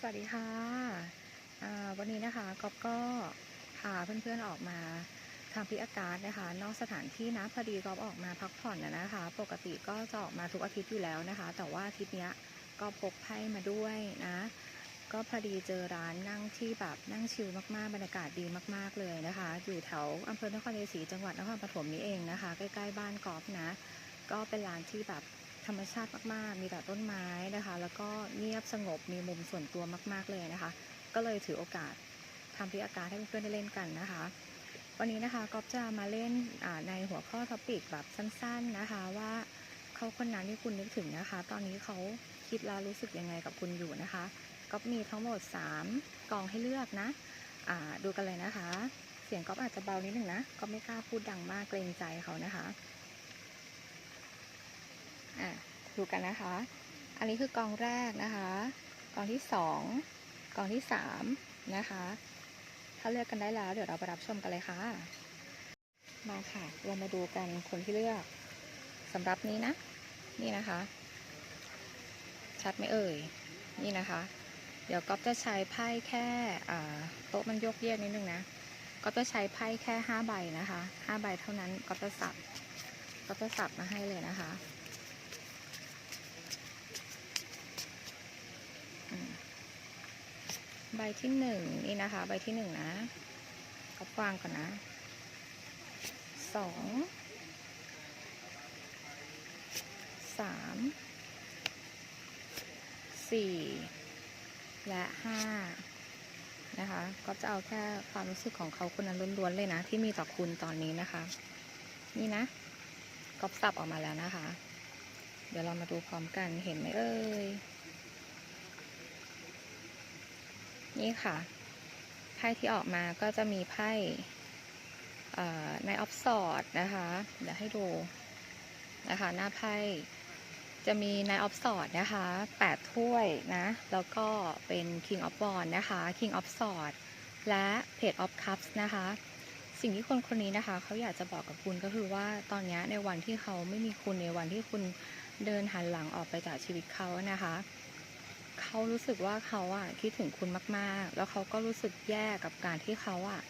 สวัสดีค่ะวันนี้นะคะก๊อฟก็พาเพื่อนๆออกมาทำพิอากาศนะคะ นอกสถานที่นะพอดีก๊อฟออกมาพักผ่อนนะคะ ปกติก็จะออกมาทุกอาทิตย์อยู่แล้วนะคะ แต่ว่าอาทิตย์เนี้ยก็พกไพ่มาด้วยนะ ก็พอดีเจอร้านนั่งที่แบบนั่งชิลมากๆบรรยากาศดีมากๆเลยนะคะ อยู่แถวอำเภอนครชัยศรีจังหวัดนครปฐมนี้เองนะคะ ใกล้ๆบ้านก๊อฟนะ ก็เป็นร้านที่แบบ ธรรมชาติมากๆ มีแต่ต้นไม้นะคะ แล้วก็เงียบสงบมีมุมส่วนตัวมาก ๆเลยนะคะ ก็เลยถือโอกาสทำพิอากาศให้เพื่อนๆได้เล่นกันนะคะ วันนี้นะคะก๊อฟจะมาเล่นในหัวข้อท็อปิกแบบสั้น ๆนะคะว่าเขาคนนั้นที่คุณนึกถึงนะคะ ตอนนี้เขาคิดแล้วรู้สึกยังไงกับคุณอยู่นะคะก๊อฟมีทั้งหมด 3กองให้เลือกนะดูกันเลยนะคะ เสียงก๊อฟอาจจะเบานิดหนึ่งนะก๊อฟไม่กล้าพูดดังมากเกรงใจเขานะคะ อะดูกันนะคะ อันนี้คือกองแรกนะคะ กองที่สองกองที่สามนะคะ ถ้าเลือกกันได้แล้วเดี๋ยวเราไปรับชมกันเลยค่ะ มาค่ะ เรามาดูกันคนที่เลือกสำหรับนี้นะ นี่นะคะ ชัดไหมเอ่ย นี่นะคะ เดี๋ยวก๊อฟจะใช้ไพ่แค่โต๊ะมันยกเยียดนิดนึงนะก๊อฟจะใช้ไพ่แค่ห้าใบนะคะห้าใบเท่านั้นก๊อฟจะสับก๊อฟจะสับมาให้เลยนะคะ อืม ใบที่หนึ่งนี่นะคะ ใบที่หนึ่งนะก็วางก่อนนะสองสามสี่และห้านะคะก็จะเอาแค่ความรู้สึกของเขาคนนั้นล้วนๆเลยนะ ที่มีต่อคุณตอนนี้นะคะ นี่นะก๊อปสับออกมาแล้วนะคะ เดี๋ยวเรามาดูพร้อมกันเห็นไหมเอ่ย นี่ค่ะ ไพ่ที่ออกมาก็จะมีไพ่ในออฟสอดนะคะ เดี๋ยวให้ดูนะคะ หน้าไพ่จะมีในออฟสอดนะคะ8ถ้วยนะ แล้วก็เป็น King of w a n d นะคะ King of s w o r d และ Page of Cups นะคะ สิ่งที่คนคนนี้นะคะ เขาอยากจะบอกกับคุณก็คือว่าตอนนี้ในวันที่เขาไม่มีคุณในวันที่คุณเดินหันหลังออกไปจากชีวิตเขานะคะ เขารู้สึกว่าเขาอะคิดถึงคุณมาก ๆ แล้วเขาก็รู้สึกแย่กับการที่เขาอะ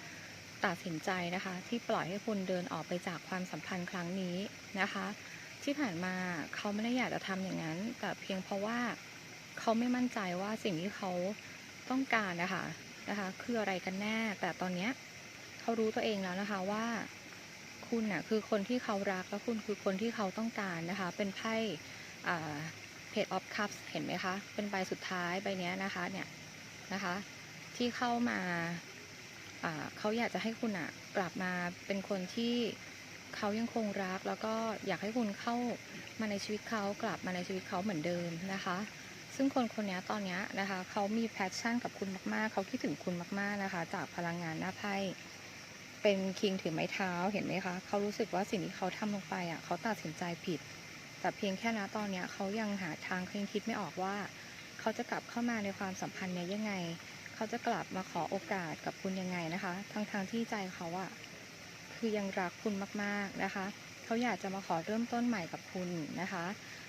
ตัดสินใจนะคะ ที่ปล่อยให้คุณเดินออกไปจากความสัมพันธ์ครั้งนี้นะคะ ที่ผ่านมาเขาไม่ได้อยากจะทำอย่างนั้น แต่เพียงเพราะว่าเขาไม่มั่นใจว่าสิ่งที่เขาต้องการนะคะนะคะ คืออะไรกันแน่ แต่ตอนเนี้ยเขารู้ตัวเองแล้วนะคะว่าคุณน่ะคือคนที่เขารักและคุณคือคนที่เขาต้องการนะคะ เป็นไพ่อ่า Page of Cups เห็นไหมคะ เป็นใบสุดท้ายใบเนี้ยนะคะเนี่ยนะคะ ที่เข้ามาเขาอยากจะให้คุณอะกลับมาเป็นคนที่เขายังคงรัก แล้วก็อยากให้คุณเข้ามาในชีวิตเขากลับมาในชีวิตเขาเหมือนเดิมนะคะ ซึ่งคนคนนี้ตอนนี้นะคะเขามีแพชชั่นกับคุณมากๆเขาคิดถึงคุณมากๆนะคะ จากพลังงานหน้าไพ่เป็นคิงถือไม้เท้าเห็นไหมคะเขารู้สึกว่าสิ่งที่เขาทำลงไปอะเขาตัดสินใจผิด แต่เพียงแค่นะตอนเนี้ยเขายังหาทางยังคิดไม่ออกว่า เขาจะกลับเข้ามาในความสัมพันธ์เนี้ยยังไง เขาจะกลับมาขอโอกาสกับคุณยังไงนะคะ ทั้งทางๆที่ใจเขาอะคือยังรักคุณมากๆนะคะ เขาอยากจะมาขอเริ่มต้นใหม่กับคุณนะคะ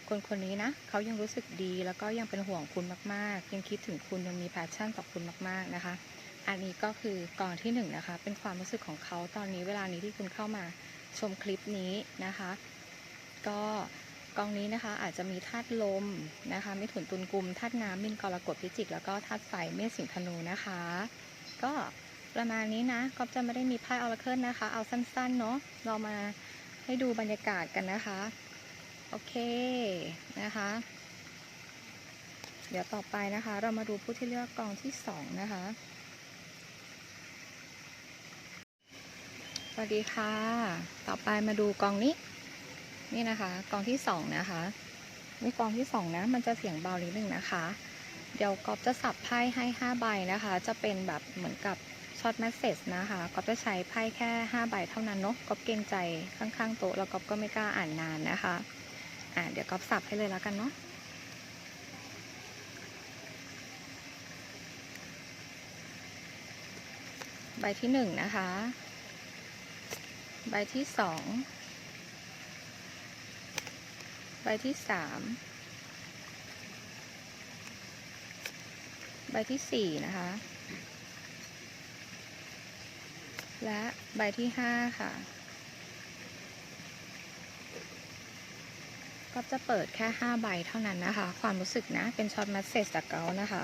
คนคนนี้นะเขายังรู้สึกดีแล้วก็ยังเป็นห่วงคุณมากๆ ยังคิดถึงคุณยังมีแพชชั่นต่อคุณมากๆนะคะ อันนี้ก็คือกองที่หนึ่งนะคะ เป็นความรู้สึกของเขาตอนนี้เวลานี้ที่คุณเข้ามาชมคลิปนี้นะคะ ก็ กองนี้นะคะอาจจะมีธาตุลมนะคะมิถุนตุลกุมธาตุน้ำมินกรกฎพิจิก แล้วก็ธาตุไฟเมษสิงธนูนะคะ ก็ประมาณนี้นะก็จะไม่ได้มีไพ่ออราเคิลนะคะ เอาสั้นๆเนาะเรามาให้ดูบรรยากาศกันนะคะ โอเคนะคะ เดี๋ยวต่อไปนะคะ เรามาดูผู้ที่เลือกกองที่สองนะคะสวัสดีค่ะ ต่อไปมาดูกองนี้ นี่นะคะกองที่สองนะคะนี่กองที่สองนะมันจะเสียงเบานิดนึงนะคะ เดี๋ยวก๊อฟจะสับไพ่ให้ห้าใบนะคะ จะเป็นแบบเหมือนกับช็อตแมสเซจนะคะก๊อฟจะใช้ไพ่แค่ห้าใบเท่านั้นเนาะก๊อฟเกรงใจข้างๆโต๊ะแล้วก๊อฟก็ไม่กล้าอ่านนานนะคะอ่าเดี๋ยวก๊อฟสับให้เลยแล้วกันเนาะใบที่หนึ่งนะคะ ใบที่สอง ที่สามใบที่สี่นะคะ และใบที่ห้าค่ะก็จะเปิดแค่5ใบเท่านั้นนะคะ ความรู้สึกนะ เป็นช็อตมัสเซจจากเกานะคะ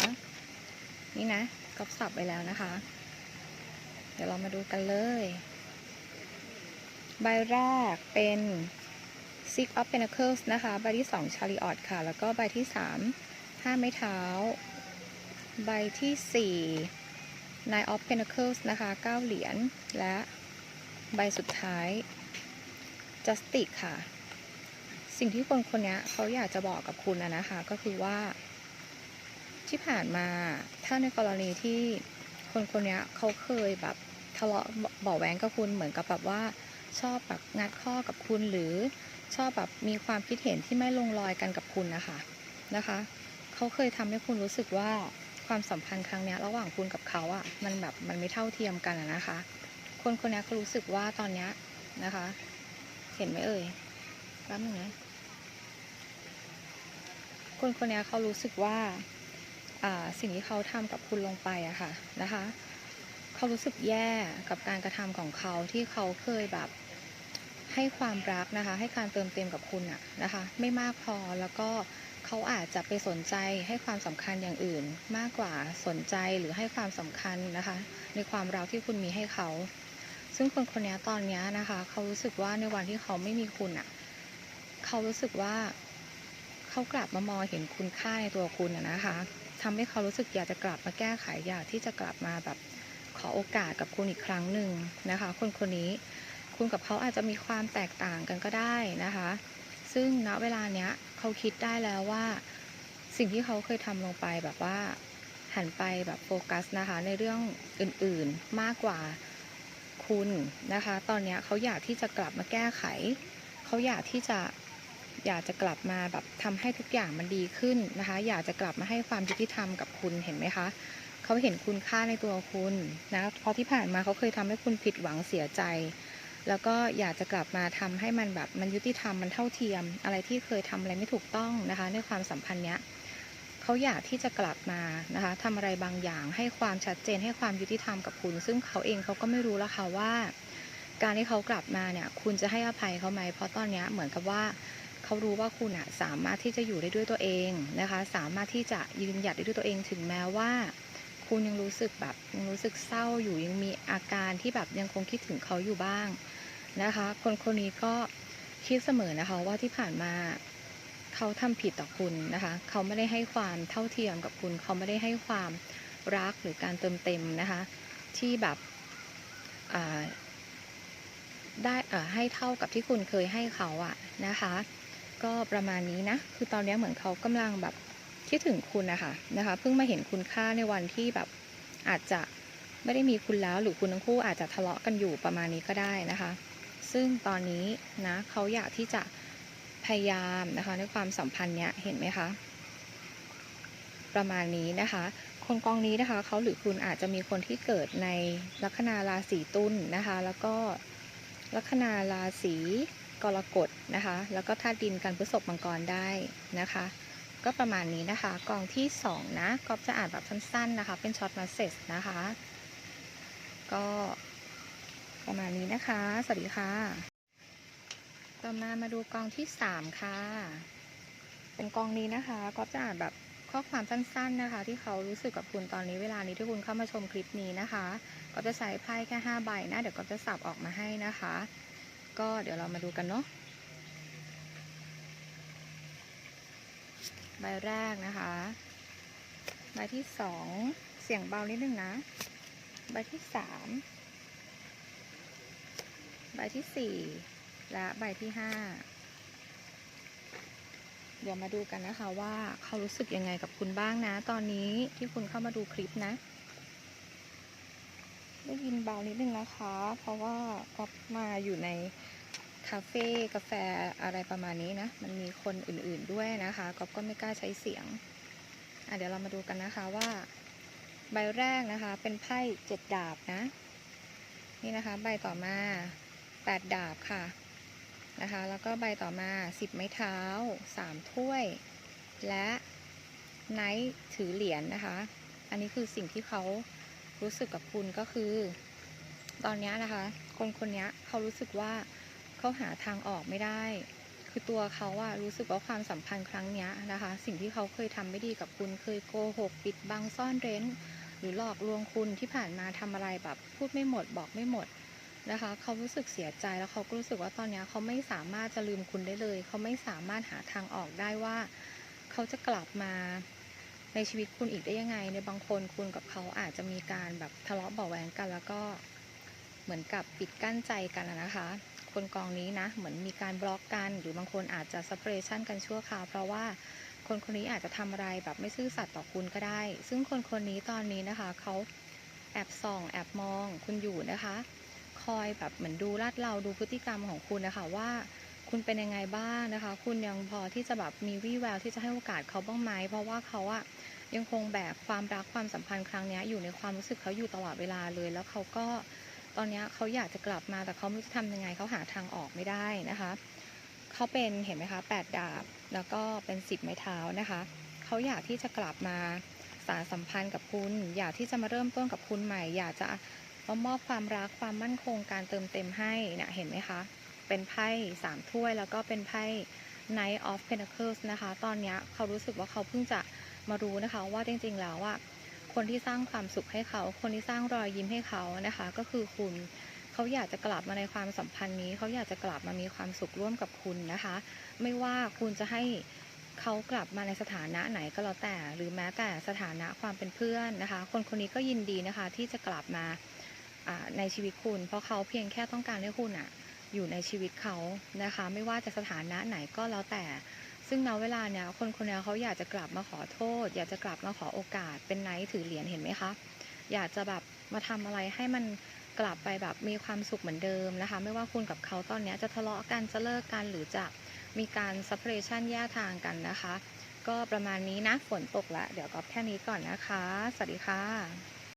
นี่นะก็สับไปแล้วนะคะ เดี๋ยวเรามาดูกันเลย ใบแรกเป็น Six of Pentacles นะคะ ใบที่2 Chariot ค่ะ แล้วก็ใบที่ 3 5 ไม้เท้า ใบที่ 4 Nine of Pentacles นะคะ 9 เหรียญ และใบสุดท้าย Justice ค่ะ สิ่งที่คนคนนี้เขาอยากจะบอกกับคุณนะคะ ก็คือว่า ที่ผ่านมาถ้าในกรณีที่คนคนนี้เขาเคยแบบทะเลาะเบาะแว้งกับคุณเหมือนกับแบบว่าชอบแบบงัดข้อกับคุณหรือ ชอบแบบมีความคิดเห็นที่ไม่ลงรอยกันกับคุณนะคะนะคะเขาเคยทำให้คุณรู้สึกว่าความสัมพันธ์ครั้งนี้ระหว่างคุณกับเขาอะ่ะมันแบบมันไม่เท่าเทียมกันอะนะคะ คนคนนี้เขารู้สึกว่าตอนนี้นะคะ เห็นไหมเอ่ยแป๊บนึงนะคนคนนี้เขารู้สึกว่าอ่าสิ่งที่เขาทำกับคุณลงไปอะค่ะนะคะ เขารู้สึกแย่กับการกระทำของเขาที่เขาเคยแบบ ให้ความรักนะคะ ให้การเติมเต็มกับคุณอะนะคะ ไม่มากพอแล้วก็เขาอาจจะไปสนใจให้ความสำคัญอย่างอื่น มากกว่าสนใจหรือให้ความสำคัญนะคะ ในความรักที่คุณมีให้เขา ซึ่งคนคนนี้ตอนนี้นะคะเขารู้สึกว่าในวันที่เขาไม่มีคุณอะเขารู้สึกว่าเขากลับมามองเห็นคุณค่าในตัวคุณอะนะคะทำให้เขารู้สึกอยากจะกลับมาแก้ไขอยากที่จะกลับมาแบบขอโอกาสกับคุณอีกครั้งหนึ่งนะคะ คนคนนี้ คุณกับเขาอาจจะมีความแตกต่างกันก็ได้นะคะ ซึ่งณเวลาเนี้ยเขาคิดได้แล้วว่าสิ่งที่เขาเคยทำลงไปแบบว่าหันไปแบบโฟกัสนะคะ ในเรื่องอื่นๆมากกว่าคุณนะคะ ตอนเนี้ยเขาอยากที่จะกลับมาแก้ไข เขาอยากที่จะอยากจะกลับมาแบบทำให้ทุกอย่างมันดีขึ้นนะคะ อยากจะกลับมาให้ความยุติธรรมกับคุณเห็นไหมคะเขาเห็นคุณค่าในตัวคุณนะเพราะที่ผ่านมาเขาเคยทำให้คุณผิดหวังเสียใจ แล้วก็อยากจะกลับมาทำให้มันแบบมันยุติธรรมมันเท่าเทียม อะไรที่เคยทำอะไรไม่ถูกต้องนะคะ ในความสัมพันธ์เนี้ยเขาอยากที่จะกลับมานะคะทำอะไรบางอย่างให้ความชัดเจนให้ความยุติธรรมกับคุณ ซึ่งเขาเองเขาก็ไม่รู้แล้วค่ะว่า การที่เขากลับมาเนี่ย คุณจะให้อภัยเขาไหมเพราะตอนเนี้ยเหมือนกับว่าเขารู้ว่าคุณอะสามารถที่จะอยู่ได้ด้วยตัวเองนะคะ สามารถที่จะยืนหยัดได้ด้วยตัวเองถึงแม้ว่า คุณยังรู้สึกแบบยังรู้สึกเศร้าอยู่ยังมีอาการที่แบบยังคงคิดถึงเขาอยู่บ้าง นะคะ คนคนนี้ก็คิดเสมอนะคะว่าที่ผ่านมาเขาทำผิดต่อคุณนะคะ เขาไม่ได้ให้ความเท่าเทียมกับคุณ เขาไม่ได้ให้ความรักหรือการเติมเต็มนะคะ ที่แบบได้ให้เท่ากับที่คุณเคยให้เขาอะนะคะ ก็ประมาณนี้นะ คือตอนนี้เหมือนเขากำลังแบบคิดถึงคุณนะคะนะคะ เพิ่งมาเห็นคุณค่าในวันที่แบบอาจจะไม่ได้มีคุณแล้วหรือคุณทั้งคู่อาจจะทะเลาะกันอยู่ประมาณนี้ก็ได้นะคะ ซึ่งตอนนี้นะเขาอยากที่จะพยายามนะคะในความสัมพันธ์เนี้ยเห็นไหมคะ ประมาณนี้นะคะ คนกองนี้นะคะเขาหรือคุณอาจจะมีคนที่เกิดในลัคนาราศีตุลนนะคะ แล้วก็ลัคนาราศีกรกฎนะคะ แล้วก็ธาตุดินกันพฤษภมังกรได้นะคะ ก็ประมาณนี้นะคะ กองที่สองนะก็จะอ่านแบบสั้นๆนะคะ เป็นช็อตมาเซสนะคะ ก็ ประมาณนี้นะคะ สวัสดีค่ะ ต่อมามาดูกองที่สามค่ะ เป็นกองนี้นะคะก็จะอ่านแบบข้อความสั้นๆนะคะ ที่เขารู้สึกกับคุณตอนนี้เวลานี้ที่คุณเข้ามาชมคลิปนี้นะคะ ก็จะใช้ไพ่แค่ห้าใบนะ เดี๋ยวก็จะสับออกมาให้นะคะ ก็เดี๋ยวเรามาดูกันเนาะใบแรกนะคะ ใบที่สองเสียงเบานิดนึงนะ ใบที่สาม ใบที่สี่และใบที่ห้าเดี๋ยวมาดูกันนะคะว่าเขารู้สึกยังไงกับคุณบ้างนะ ตอนนี้ที่คุณเข้ามาดูคลิปนะ ได้ยินเบานิดนึงนะคะ เพราะว่าก็มาอยู่ในคาเฟ่กาแฟอะไรประมาณนี้นะ มันมีคนอื่นๆด้วยนะคะก็ก็ไม่กล้าใช้เสียงอะเดี๋ยวเรามาดูกันนะคะว่า ใบแรกนะคะ เป็นไพ่เจ็ดดาบนะ นี่นะคะ ใบต่อมา แปดดาบค่ะนะคะ แล้วก็ใบต่อมาสิบไม้เท้าสามถ้วย และไนท์ถือเหรียญนะคะ อันนี้คือสิ่งที่เขารู้สึกกับคุณก็คือ ตอนนี้นะคะ คนคนนี้เขารู้สึกว่าเขาหาทางออกไม่ได้ คือตัวเขาอะรู้สึกว่าความสัมพันธ์ครั้งนี้นะคะ สิ่งที่เขาเคยทำไม่ดีกับคุณ เคยโกหก ปิดบังซ่อนเร้น หรือหลอกลวงคุณที่ผ่านมาทำอะไรแบบพูดไม่หมดบอกไม่หมด นะคะ เขารู้สึกเสียใจแล้วเขาก็รู้สึกว่าตอนนี้เขาไม่สามารถจะลืมคุณได้เลย เขาไม่สามารถหาทางออกได้ว่า เขาจะกลับมาในชีวิตคุณอีกได้ยังไง ในบางคนคุณกับเขาอาจจะมีการแบบทะเลาะเบาะแวงกัน แล้วก็เหมือนกับปิดกั้นใจกันนะคะ คนกองนี้นะเหมือนมีการบล็อกกันหรือบางคนอาจจะสเปรชันกันชั่วคราวเพราะว่าคนคนนี้อาจจะทำอะไรแบบไม่ซื่อสัตย์ต่อคุณก็ได้ ซึ่งคนคนนี้ตอนนี้นะคะเขาแอบส่องแอบมองคุณอยู่นะคะ คอยแบบเหมือนดูลาดเราดูพฤติกรรมของคุณนะคะว่าคุณเป็นยังไงบ้างนะคะ คุณยังพอที่จะแบบมีวี่แววที่จะให้โอกาสเขาบ้างไหมเพราะว่าเขาอะยังคงแบกความรักความสัมพันธ์ครั้งนี้อยู่ในความรู้สึกเขาอยู่ตลอดเวลาเลย แล้วเขาก็ตอนนี้เขาอยากจะกลับมาแต่เขาไม่รู้จะทำยังไงเขาหาทางออกไม่ได้นะคะเขาเป็นเห็นไหมคะแปดดาบแล้วก็เป็นสิบไม้เท้านะคะเขาอยากที่จะกลับมาสารสัมพันธ์กับคุณ อยากที่จะมาเริ่มต้นกับคุณใหม่ อยากจะ มามอบความรักความมั่นคงการเติมเต็มให้นะเห็นไหมคะ เป็นไพ่สามถ้วยแล้วก็เป็นไพ่ Knight of Pentacles นะคะ ตอนนี้เขารู้สึกว่าเขาเพิ่งจะมารู้นะคะว่าจริงๆแล้วว่าคนที่สร้างความสุขให้เขา คนที่สร้างรอยยิ้มให้เขานะคะ ก็คือคุณเขาอยากจะกลับมาในความสัมพันธ์นี้ เขาอยากจะกลับมามีความสุขร่วมกับคุณนะคะ ไม่ว่าคุณจะให้เขากลับมาในสถานะไหนก็แล้วแต่ หรือแม้แต่สถานะความเป็นเพื่อนนะคะ คนคนนี้ก็ยินดีนะคะที่จะกลับมา ในชีวิตคุณ เพราะเขาเพียงแค่ต้องการให้คุณอะอยู่ในชีวิตเขานะคะ ไม่ว่าจะสถานะไหนก็แล้วแต่ ซึ่งณเวลาเนี้ยคนคนนี้เขาอยากจะกลับมาขอโทษ อยากจะกลับมาขอโอกาสเป็นไนท์ถือเหรียญเห็นไหมคะอยากจะแบบมาทำอะไรให้มันกลับไปแบบมีความสุขเหมือนเดิมนะคะ ไม่ว่าคุณกับเขาตอนนี้จะทะเลาะกันจะเลิกกันหรือจะมีการ separation แยกทางกันนะคะ ก็ประมาณนี้นะฝนตกละเดี๋ยวก็แค่นี้ก่อนนะคะ สวัสดีค่ะ